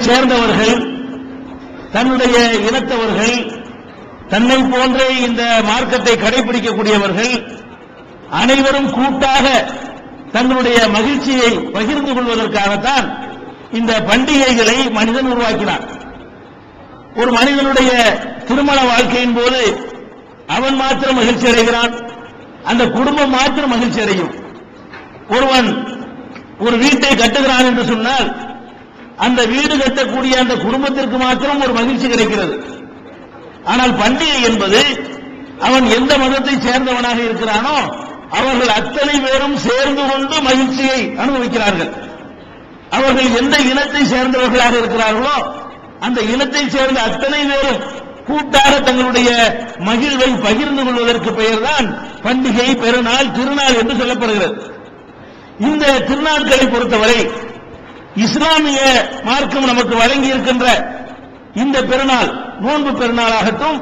சேர்ந்தவர்கள் தன்னுடைய இனத்தவர்கள் தன்னை போன்றே இந்த மார்க்கத்தை கடைபிடிக்கக்கூடியவர்கள் அனைவரும் கூட்டாக தன்னுடைய மகிழ்ச்சியை பகிர்ந்து கொள்வதற்காகத்தான் இந்த பண்டிகைகளை மனிதன் உருவாக்கினான். ஒரு மனிதனுடைய திருமண வாழ்க்கையின் போது அவன் மாத்திரம் மகிழ்ச்சி அடைகிறான் அந்த குடும்பம் மாத்திரம் மகிழ்ச்சி அடையும். ஒருவன் ஒரு வீட்டை கட்டுகிறான் என்று சொன்னால் அந்த வீடு கட்டக்கூடிய அந்த குடும்பத்திற்கு மாத்திரம் ஒரு மகிழ்ச்சி கிடைக்கிறது. ஆனால் பண்டிகை என்பது அவன் எந்த மதத்தை சேர்ந்தவனாக இருக்கிறானோ அவர்கள் அத்தனை பேரும் சேர்ந்து கொண்டு மகிழ்ச்சியை அனுபவிக்கிறார்கள். அவர்கள் எந்த இனத்தை சேர்ந்தவர்களாக இருக்கிறார்களோ அந்த இனத்தை சேர்ந்த அத்தனை பேரும் கூட்டாக தங்களுடைய மகிழ்வை பகிர்ந்து கொள்வதற்கு பெயர்தான் பண்டிகை பெருநாள் திருநாள் என்று சொல்லப்படுகிறது. இந்த திருநாட்களை பொறுத்தவரை இஸ்லாமிய மார்க்கம் நமக்கு வழங்கி இருக்கின்ற இந்த பெருநாள் நோன்பு பெருநாளாகட்டும்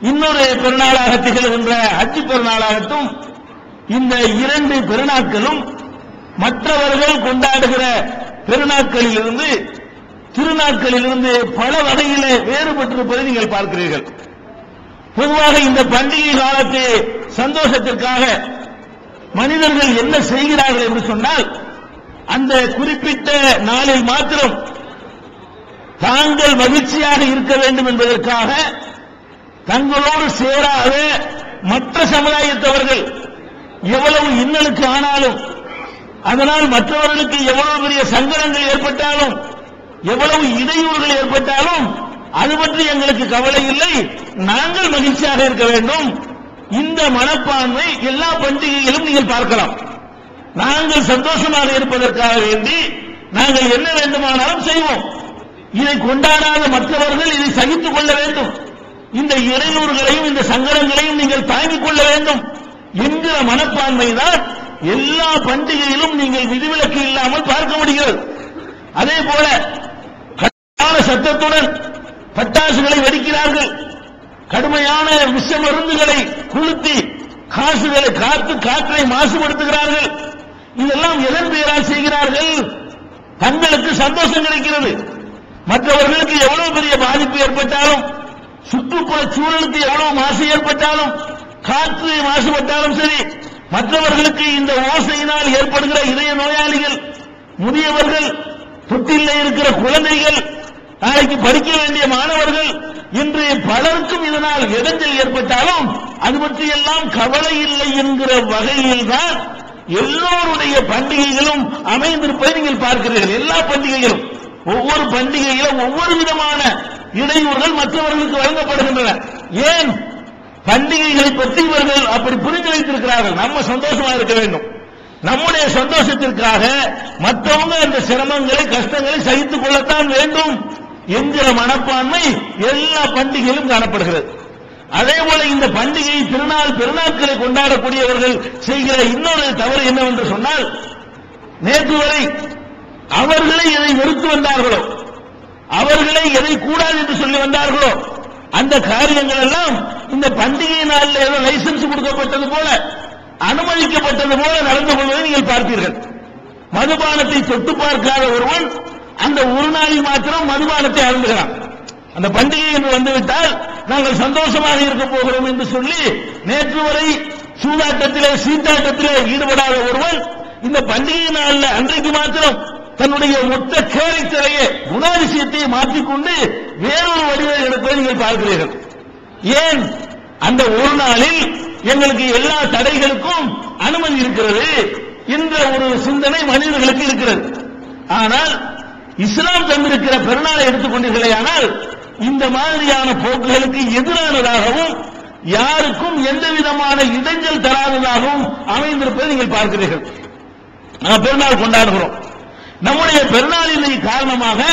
இன்னொரு பெருநாளாக திகழ்கின்ற அச்சு பெருநாளாகட்டும் இந்த இரண்டு பெருநாட்களும் மற்றவர்கள் கொண்டாடுகிற பெருநாட்களிலிருந்து திருநாட்களிலிருந்து பல வகையிலே வேறுபட்டிருப்பதை நீங்கள் பார்க்கிறீர்கள். பொதுவாக இந்த பண்டிகை காலத்து சந்தோஷத்திற்காக மனிதர்கள் என்ன செய்கிறார்கள் என்று சொன்னால் அந்த குறிப்பிட்ட நாளில் மாத்திரம் தாங்கள் மகிழ்ச்சியாக இருக்க வேண்டும் என்பதற்காக தங்களோடு சேராத மற்ற சமுதாயத்தவர்கள் எவ்வளவு இன்னலுக்கு ஆனாலும் அதனால் மற்றவர்களுக்கு எவ்வளவு பெரிய சங்கடங்கள் ஏற்பட்டாலும் எவ்வளவு இடையூறுகள் ஏற்பட்டாலும் அது பற்றி எங்களுக்கு கவலை இல்லை. நாங்கள் மகிழ்ச்சியாக இருக்க வேண்டும். இந்த மனப்பான்மை எல்லா பண்டிகையிலும் நீங்கள் பார்க்கலாம். நாங்கள் சந்தோஷமாக இருப்பதற்காக வேண்டி நாங்கள் என்ன வேண்டுமானாலும் செய்வோம். இதை கொண்டாடாத மற்றவர்கள் இதை சகித்துக் கொள்ள வேண்டும். இந்த இடையூறுகளையும் இந்த சங்கடங்களையும் நீங்கள் தாங்கிக் கொள்ள வேண்டும். என்கிற மனப்பான்மைதான் எல்லா பண்டிகையிலும் நீங்கள் விதிவிலக்கு இல்லாமல் பார்க்க முடிகிறது. அதே போல கடுமையான சத்தத்துடன் பட்டாசுகளை வெடிக்கிறார்கள். கடுமையான விஷ மருந்துகளை கொளுத்தி காசுகளை காத்து காற்றை மாசுபடுத்துகிறார்கள். இதெல்லாம் எதன் பெயரால் செய்கிறார்கள்? தங்களுக்கு சந்தோஷம் கிடைக்கிறது. மற்றவர்களுக்கு எவ்வளவு பெரிய பாதிப்பு ஏற்பட்டாலும் சுற்றுப்புற சூழலுக்கு எவ்வளவு மாசு ஏற்பட்டாலும் காற்று மாசுபட்டாலும் சரி மற்றவர்களுக்கு இந்த ஓசையினால் ஏற்படுகிற இதய நோயாளிகள் முதியவர்கள் தொட்டில இருக்கிற குழந்தைகள் நாளைக்கு படிக்க வேண்டிய மாணவர்கள் இன்று பலருக்கும் இதனால் இடைஞ்சல் ஏற்பட்டாலும் அது பற்றி எல்லாம் கவலை இல்லை என்கிற வகையில்தான் எல்லோருடைய பண்டிகைகளும் அமைந்திருப்பதை நீங்கள் பார்க்கிறீர்கள். எல்லா பண்டிகைகளும். ஒவ்வொரு பண்டிகையிலும் ஒவ்வொரு விதமான இடையூறுகள் மற்றவர்களுக்கு வழங்கப்படுகின்றன. ஏன்? பண்டிகைகளை பற்றி இவர்கள் அப்படி புரிந்து வைத்திருக்கிறார்கள். நம்ம சந்தோஷமா இருக்க வேண்டும். நம்முடைய சந்தோஷத்திற்காக மற்றவங்க அந்த சிரமங்களை கஷ்டங்களை சகித்துக் கொள்ளத்தான் வேண்டும் என்கிற மனப்பான்மை எல்லா பண்டிகையிலும் காணப்படுகிறது. அதே போல இந்த பண்டிகை திருநாள் பெருநாட்களை கொண்டாடக்கூடியவர்கள் செய்கிற இன்னொரு தவறு என்னவென்று சொன்னால் நேற்று வரை அவர்களே எதை வெறுத்து வந்தார்களோ? அவர்களே எதை கூடாது என்று சொல்லி வந்தார்களோ? அந்த காரியங்கள் எல்லாம் இந்த பண்டிகை நாளில் ஏதோ லைசன்ஸ் கொடுக்கப்பட்டது போல அனுமதிக்கப்பட்டது போல நடந்து கொள்வதை நீங்கள் பார்ப்பீர்கள் மதுபானத்தை தொட்டு பார்க்காத ஒருவன் அந்த ஒரு நாளில் மாத்திரம் மதுபானத்தை அருந்துகிறான். அந்த பண்டிகை என்று வந்துவிட்டால் நாங்கள் சந்தோஷமாக இருக்க போகிறோம் என்று சொல்லி நேற்று வரை சூதாட்டத்திலே சீட்டாட்டத்திலே ஈடுபடாத ஒருவர் இந்த பண்டிகை நாளில் அன்றைக்கு மாத்திரம் தன்னுடைய மொத்த கேரக்டரையே குணாதிசயத்தை மாற்றிக்கொண்டு வேறொரு வடிவை எடுப்பதை நீங்கள் பார்க்கிறீர்கள். ஏன்? அந்த ஒரு நாளில் எங்களுக்கு எல்லா தடைகளுக்கும் அனுமதி இருக்கிறது என்ற ஒரு சிந்தனை மனிதர்களுக்கு இருக்கிறது. ஆனால் இஸ்லாம் தந்திருக்கிற பெருநாளை எடுத்துக்கொண்டீர்களே ஆனால் இந்த மாதிரியான போக்குகளுக்கு எதிரானதாகவும் யாருக்கும் எந்த விதமான இடைஞ்சல் தராததாகவும் அமைந்திருப்பதை நீங்கள் பார்க்கிறீர்கள். நாம் பெருநாள் கொண்டாடுகிறோம். நம்முடைய பெருநாளின் காரணமாக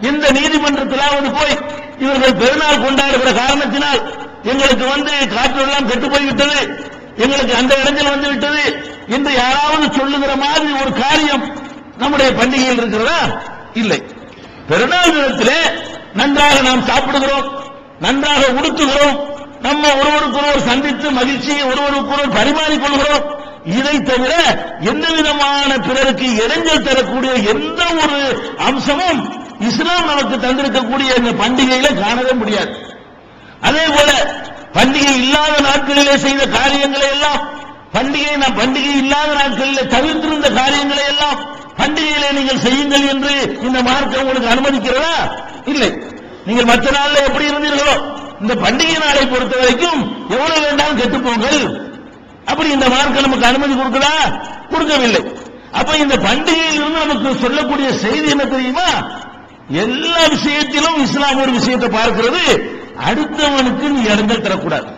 இந்த நீதிமன்றத்திலாவது போய் இவர்கள் பெருநாள் கொண்டாடுகிற காரணத்தினால் எங்களுக்கு வந்து காற்று எல்லாம் கெட்டு போய்விட்டது எங்களுக்கு அந்த இடத்தில் வந்து விட்டது என்று யாராவது சொல்லுகிற மாதிரி ஒரு காரியம் நம்முடைய பண்டிகையில் இருக்கிறதா? இல்லை. பெருநாள் தினத்திலே நன்றாக நாம் சாப்பிடுகிறோம் நன்றாக உடுத்துகிறோம் நம்ம ஒருவருக்கொருவர் சந்தித்து மகிழ்ச்சியை ஒருவருக்கொருவர் பரிமாறிக் கொள்கிறோம் இதை தவிர எந்த விதமான பிறருக்கு இடைஞ்சல் தரக்கூடிய எந்த ஒரு அம்சமும் இஸ்லாம் நமக்கு தந்திருக்கக்கூடிய இந்த பண்டிகையில காணவே முடியாது. அதே போல பண்டிகை இல்லாத நாட்களிலே செய்த காரியங்களை எல்லாம் பண்டிகை நான் பண்டிகை இல்லாத நாட்களில் தவிர்த்திருந்த காரியங்களை எல்லாம் பண்டிகையிலே நீங்கள் செய்யுங்கள் என்று இந்த மார்க்கம் உங்களுக்கு அனுமதிக்கிறதா? இல்லை. நீங்கள் மற்ற நாள்ல எப்படி இருந்தீர்களோ இந்த பண்டிகை நாளை பொறுத்த வரைக்கும் எவ்வளவு வேண்டாம் கெட்டுப்போங்கள் அப்படி இந்த மார்க்க நமக்கு அனுமதி கொடுக்கலா? கொடுக்கவில்லை. அப்ப இந்த பண்டிகையில் இருந்து நமக்கு சொல்லக்கூடிய செய்தி என்ன தெரியுமா? எல்லா விஷயத்திலும் இஸ்லாம் ஒரு விஷயத்தை பார்க்கிறது. அடுத்தவனுக்கு நீ இடங்கள் தரக்கூடாது.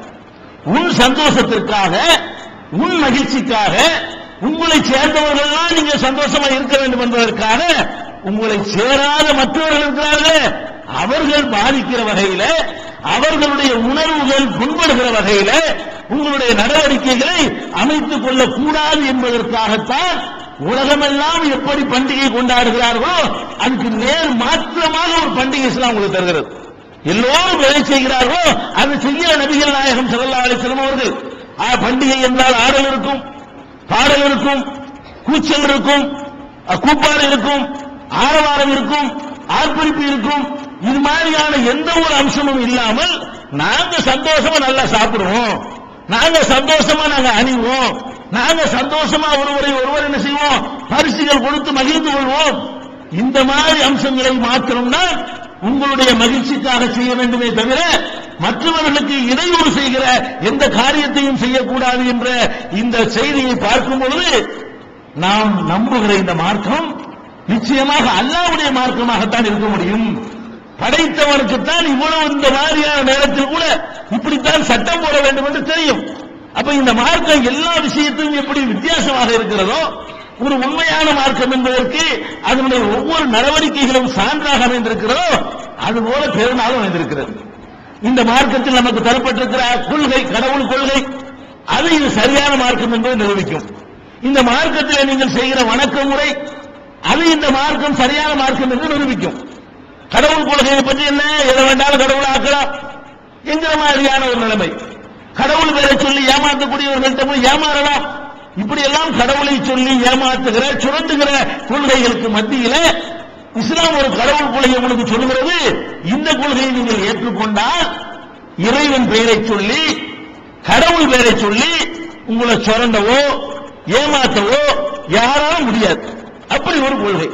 உன் சந்தோஷத்திற்காக உன் மகிழ்ச்சிக்காக உங்களை சேர்ந்தவர்கள் தான் நீங்க சந்தோஷமா இருக்க வேண்டும் என்பதற்காக உங்களை சேராத மற்றவர்கள் இருக்கிறார்களே அவர்கள் பாதிக்கிற வகையில அவர்களுடைய உணர்வுகள் புண்படுகிற வகையில உங்களுடைய நடவடிக்கைகளை அமைத்துக் கொள்ளக் கூடாது என்பதற்காகத்தான் உலகமெல்லாம் எப்படி பண்டிகை கொண்டாடுகிறார்களோ அதுக்கு நேர் மாற்றமாக ஒரு பண்டிகை இஸ்லாம் உங்களுக்கு தருகிறது. எல்லோரும் எதை செய்கிறார்களோ அது செய்கிற நபிகள் நாயகம் ஸல்லல்லாஹு அலைஹி அவர்கள். ஆ, பண்டிகை என்றால் ஆடல் இருக்கும் பாடல் இருக்கும் கூச்சல் இருக்கும் கூப்பாடு இருக்கும் ஆரவாரம் இருக்கும் ஆர்ப்பரிப்பு இருக்கும். இது மாதிரியான எந்த ஒரு அம்சமும் இல்லாமல் நாங்க சந்தோஷமா நல்லா சாப்பிடுவோம். நாங்க சந்தோஷமா நாங்க அணிவோம். நாங்க சந்தோஷமா ஒருவரை ஒருவர் என்ன செய்வோம்? பரிசுகள் கொடுத்து மகிழ்ந்து கொள்வோம். இந்த மாதிரி அம்சங்களை மாத்திரம்னா உங்களுடைய மகிழ்ச்சிக்காக செய்ய வேண்டுமே தவிர மற்றவர்களுக்கு இடையூறு செய்கிற எந்த காரியத்தையும் செய்யக்கூடாது என்ற இந்த செய்தியை பார்க்கும் பொழுது நாம் நம்புகிற இந்த மார்க்கம் நிச்சயமாக அல்லாவுடைய மார்க்கமாகத்தான் இருக்க முடியும். படைத்தவனுக்குத்தான் இவ்வளவு இந்த மாதிரியான நேரத்தில் கூட இப்படித்தான் சட்டம் போட வேண்டும் என்று தெரியும். அப்ப இந்த மார்க்கம் எல்லா விஷயத்திலும் எப்படி வித்தியாசமாக இருக்கிறதோ ஒரு உண்மையான மார்க்கம் என்பதற்கு அதனுடைய ஒவ்வொரு நடவடிக்கைகளும் சான்றாக அமைந்திருக்கிறதோ அதுபோல பெருநாளும் அமைந்திருக்கிறது. இந்த மார்க்கத்தில் நமக்கு தரப்பட்டிருக்கிற கொள்கை கடவுள் கொள்கை அது இது சரியான மார்க்கம் என்பதை நிரூபிக்கும். இந்த மார்க்கத்தில் நீங்கள் செய்கிற வணக்க முறை அது இந்த மார்க்கம் சரியான மார்க்கம் என்று நிரூபிக்கும். கடவுள் கொள்கையை பற்றி என்ன? எதை வேண்டாலும் கடவுள் ஆக்கலாம். என்கிற மாதிரியான ஒரு நிலைமை. கடவுள் பேரை சொல்லி ஏமாற்றக்கூடியவர்கள்ட்ட போய் ஏமாறலாம். இப்படி எல்லாம் கடவுளை சொல்லி ஏமாத்துகிற சுரண்டுகிற கொள்கைகளுக்கு மத்தியில இஸ்லாம் ஒரு கடவுள் கொள்கை உங்களுக்கு சொல்லுகிறது. இந்த கொள்கையை நீங்கள் ஏற்றுக்கொண்டால் இறைவன் பெயரை சொல்லி கடவுள் பெயரை சொல்லி உங்களை சுரண்டவோ ஏமாற்றவோ யாராலும் முடியாது. அப்படி ஒரு கொள்கை.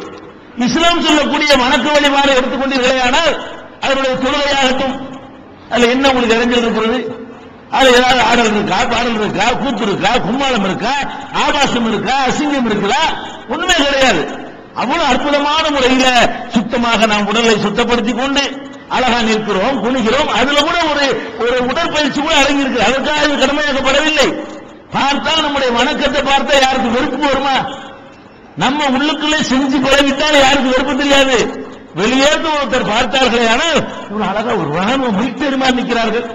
இஸ்லாம் சொல்லக்கூடிய வணக்க வழிபாடு எடுத்துக்கொண்டீர்களேயானால் அதனுடைய தொழுகையாகட்டும் அதுல என்ன உங்களுக்கு இறைஞ்சல் இருக்கிறது அதுல ஏதாவது ஆடல் இருக்கா? பாடல் இருக்கா? கூத்து இருக்கா? கும்மாளம் இருக்கா? ஆபாசம் இருக்கா? அசிங்கம் இருக்குதா? ஒண்ணுமே கிடையாது. அவ்வளவு அற்புதமான முறையில சுத்தமாக நாம் உடலை சுத்தப்படுத்திக் கொண்டு அழகா நிற்கிறோம் குணிகிறோம் அதுல கூட ஒரு ஒரு உடற்பயிற்சி கூட அடங்கி இருக்கு அதற்காக இது கடமையாக்கப்படவில்லை. பார்த்தா நம்முடைய வணக்கத்தை பார்த்தா யாருக்கு வெறுப்பு வருமா? நம்ம உள்ளுக்குள்ளே செஞ்சு பழகிட்டால் யாருக்கு வெறுப்பு தெரியாது? வெளியேற்று ஒருத்தர் பார்த்தார்களே ஆனால் ஒரு அழகா ஒரு ராணுவ மிலிட்டரி நிற்கிறார்கள்.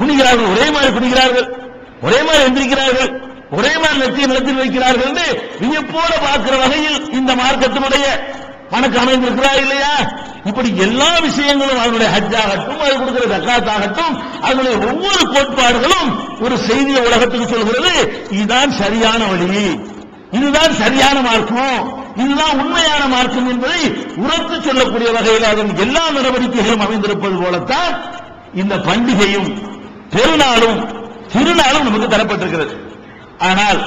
குனிகிறார்கள் ஒரே மாதிரி குனிகிறார்கள். ஒரே மாதிரி எந்திரிக்கிறார்கள். ஒரே மாதிரி நெற்றியை நிலத்தில் வைக்கிறார்கள் என்று வியப்போட பார்க்கிற வகையில் இந்த மார்க்கத்தினுடைய வணக்கம் அமைந்திருக்கிறா இல்லையா? இப்படி எல்லா விஷயங்களும் அதனுடைய ஹஜ் ஆகட்டும் அது கொடுக்கிற தக்காத்தாகட்டும் அதனுடைய ஒவ்வொரு கோட்பாடுகளும் ஒரு செய்தியை உலகத்துக்கு சொல்கிறது இதுதான் சரியான வழி. இதுதான் சரியான மார்க்கம்? இதுதான் உண்மையான மார்க்கம் என்பதை உரத்து சொல்லக்கூடிய வகையில் அதன் எல்லா நடவடிக்கைகளும் அமைந்திருப்பது போலத்தான் இந்த பண்டிகையும் பெருநாளும் திருநாளும் நமக்கு தரப்பட்டிருக்கிறது. ஆனால்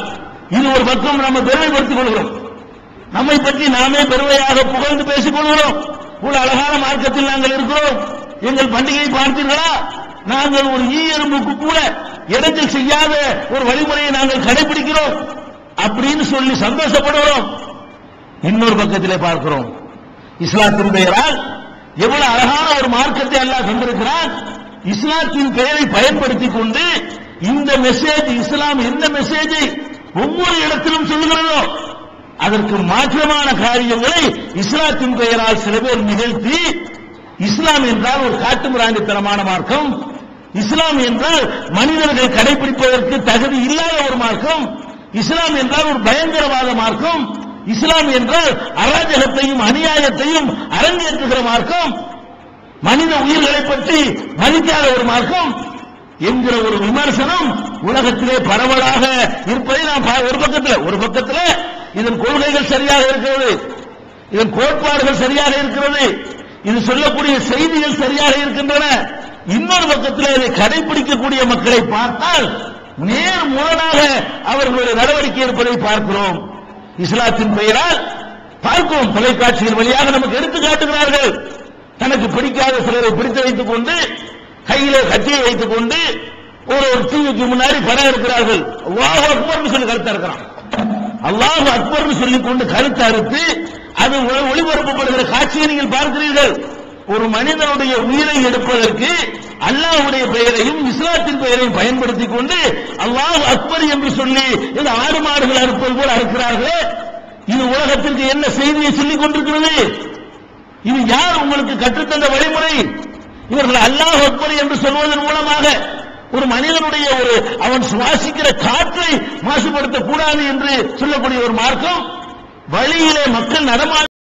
இது ஒரு பக்கம் நம்ம பெருமைப்படுத்திக் கொள்கிறோம். நம்மை பற்றி நாமே பெருமையாக புகழ்ந்து பேசிக் கொள்கிறோம். இவ்வளவு அழகான மார்க்கத்தில் நாங்கள் இருக்கிறோம். எங்கள் பண்டிகையை பார்த்தீர்களா? நாங்கள் ஒரு ஈ எறும்புக்கு கூட இடைஞ்சல் செய்யாத ஒரு வழிமுறையை நாங்கள் கடைபிடிக்கிறோம். அப்படின்னு சொல்லி சந்தோஷப்படுகிறோம். இன்னொரு பக்கத்திலே பார்க்கிறோம். இஸ்லாத்தின் பெயரால் எவ்வளவு அழகான ஒரு மார்க்கத்தை அல்லாஹ் தந்திருக்கிறான். இஸ்லாத்தின் பெயரை பயன்படுத்திக் கொண்டு இந்த மெசேஜ் இஸ்லாம் எந்த மெசேஜை ஒவ்வொரு இடத்திலும் சொல்லுகிறதோ அதற்கு மாற்றமான காரியங்களை இஸ்லாத்தின் பெயரால் சில பேர் நிகழ்த்தி இஸ்லாம் என்றால் ஒரு காட்டுமிராண்டித்தனமான மார்க்கம். இஸ்லாம் என்றால் மனிதர்கள் கடைபிடிப்பதற்கு தகுதி இல்லாத ஒரு மார்க்கம். இஸ்லாம் என்றால் ஒரு பயங்கரவாத மார்க்கம். இஸ்லாம் என்றால் அராஜகத்தையும் அநியாயத்தையும் அரங்கேற்றுகிற மார்க்கம். மனித உயிர்களை பற்றி மதிக்காத ஒரு மார்க்கம். என்கிற ஒரு விமர்சனம் உலகத்திலே பரவலாக இருப்பதை நாம் பா- ஒரு பக்கத்தில் ஒரு பக்கத்தில் இதன் கொள்கைகள் சரியாக இருக்கிறது. இதன் கோட்பாடுகள் சரியாக இருக்கிறது. இது சொல்லக்கூடிய செய்திகள் சரியாக இருக்கின்றன. இன்னொரு பக்கத்தில் இதை கடைபிடிக்கக்கூடிய மக்களை பார்த்தால் நேர் முரணாக அவர்களுடைய நடவடிக்கை இருப்பதை பார்க்கிறோம். இஸ்லாத்தின் பெயரால் பார்க்கிறோம் தொலைக்காட்சியின் வழியாக நமக்கு எடுத்து காட்டுகிறார்கள். தனக்கு பிடிக்காத சிலரை பிடித்து வைத்துக் கொண்டு கையில கத்தியை வைத்துக் கொண்டு ஒரு ஒரு டிவிக்கு முன்னாடி படம் இருக்கிறார்கள் அல்லாஹ் அக்பர்னு சொல்லி கருத்து இருக்கிறான். அல்லாஹ் அக்பர்னு சொல்லிக் கொண்டு கருத்து அறுத்து அது ஒளிபரப்பப்படுகிற காட்சியை நீங்கள் பார்க்கிறீர்கள். ஒரு மனிதனுடைய உயிரை எடுப்பதற்கு அல்லாஹுடைய பெயரையும் இஸ்லாத்தின் பெயரையும் பயன்படுத்திக் கொண்டு அல்லாஹ் அக்பர் என்று சொல்லி இது ஆடு மாடுகள் அறுப்பது போல அறுக்கிறார்களே. இது உலகத்திற்கு என்ன செய்தியை சொல்லிக் கொண்டிருக்கிறது? இது யார் உங்களுக்கு கற்றுத்தந்த வழிமுறை? இவர்கள் அல்லாஹ் அக்பர் என்று சொல்வதன் மூலமாக ஒரு மனிதனுடைய ஒரு அவன் சுவாசிக்கிற காற்றை மாசுபடுத்தக்கூடாது என்று சொல்லக்கூடிய ஒரு மார்க்கம்? வழியிலே மக்கள் நடமாட